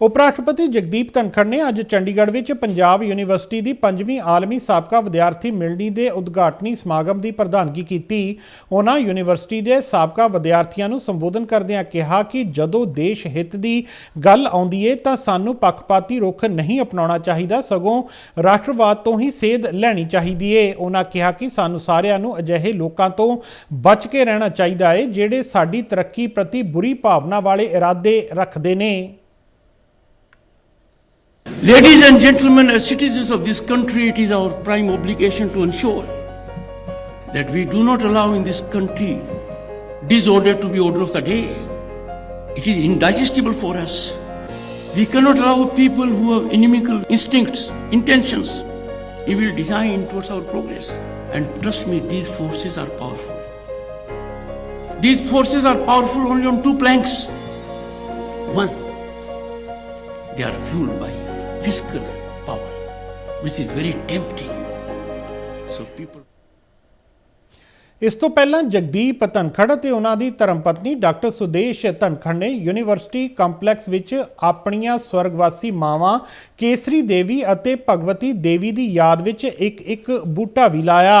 ਉਪ ਰਾਸ਼ਟਰਪਤੀ ਜਗਦੀਪ ਧਨਖੜ ਨੇ ਅੱਜ ਚੰਡੀਗੜ੍ਹ ਵਿੱਚ ਪੰਜਾਬ ਯੂਨੀਵਰਸਿਟੀ ਦੀ 5ਵੀਂ ਆਲਮੀ ਸਾਬਕਾ ਵਿਦਿਆਰਥੀ ਮਿਲਣੀ ਦੇ ਉਦਘਾਟਨੀ ਸਮਾਗਮ ਦੀ ਪ੍ਰਧਾਨਗੀ ਕੀਤੀ। ਉਹਨਾਂ ਯੂਨੀਵਰਸਿਟੀ ਦੇ ਸਾਬਕਾ ਵਿਦਿਆਰਥੀਆਂ ਨੂੰ ਸੰਬੋਧਨ ਕਰਦਿਆਂ ਕਿਹਾ ਕਿ ਜਦੋਂ ਦੇਸ਼ ਹਿੱਤ ਦੀ ਗੱਲ ਆਉਂਦੀ ਏ ਤਾਂ ਸਾਨੂੰ ਪੱਖਪਾਤੀ ਰੁਖ ਨਹੀਂ ਅਪਣਾਉਣਾ ਚਾਹੀਦਾ, ਸਗੋਂ ਰਾਸ਼ਟਰਵਾਦ ਤੋਂ ਹੀ ਸੇਧ ਲੈਣੀ ਚਾਹੀਦੀ ਏ। ਉਹਨਾਂ ਕਿਹਾ ਕਿ ਸਾਨੂੰ ਸਾਰਿਆਂ ਨੂੰ ਅਜਿਹੇ ਲੋਕਾਂ ਤੋਂ ਬਚ ਕੇ ਰਹਿਣਾ ਚਾਹੀਦਾ ਏ, ਜਿਹੜੇ ਸਾਡੀ ਤਰੱਕੀ ਪ੍ਰਤੀ ਬੁਰੀ ਭਾਵਨਾ ਵਾਲੇ ਇਰਾਦੇ ਰੱਖਦੇ ਨੇ। Ladies and gentlemen, as citizens of this country, it is our prime obligation to ensure that we do not allow in this country disorder to be order of the day. It is indigestible for us. We cannot allow people who have inimical instincts, intentions, evil design towards our progress. And trust me, these forces are powerful. These forces are powerful only on two planks. One, they are fueled by fiscal power, which is very tempting. So people. ਇਸ ਤੋਂ ਪਹਿਲਾਂ ਜਗਦੀਪ ਧਨਖੜ ਅਤੇ ਉਹਨਾਂ ਦੀ ਧਰਮਪਤਨੀ doctor Sudesh Dhankhar ਨੇ university complex ਵਿੱਚ ਆਪਣੀਆਂ ਸਵਰਗਵਾਸੀ ਮਾਵਾਂ ਕੇਸਰੀ ਦੇਵੀ ਅਤੇ ਭਗਵਤੀ ਦੇਵੀ ਦੀ ਯਾਦ ਵਿੱਚ ਇੱਕ ਇੱਕ ਬੂਟਾ ਵੀ ਲਾਇਆ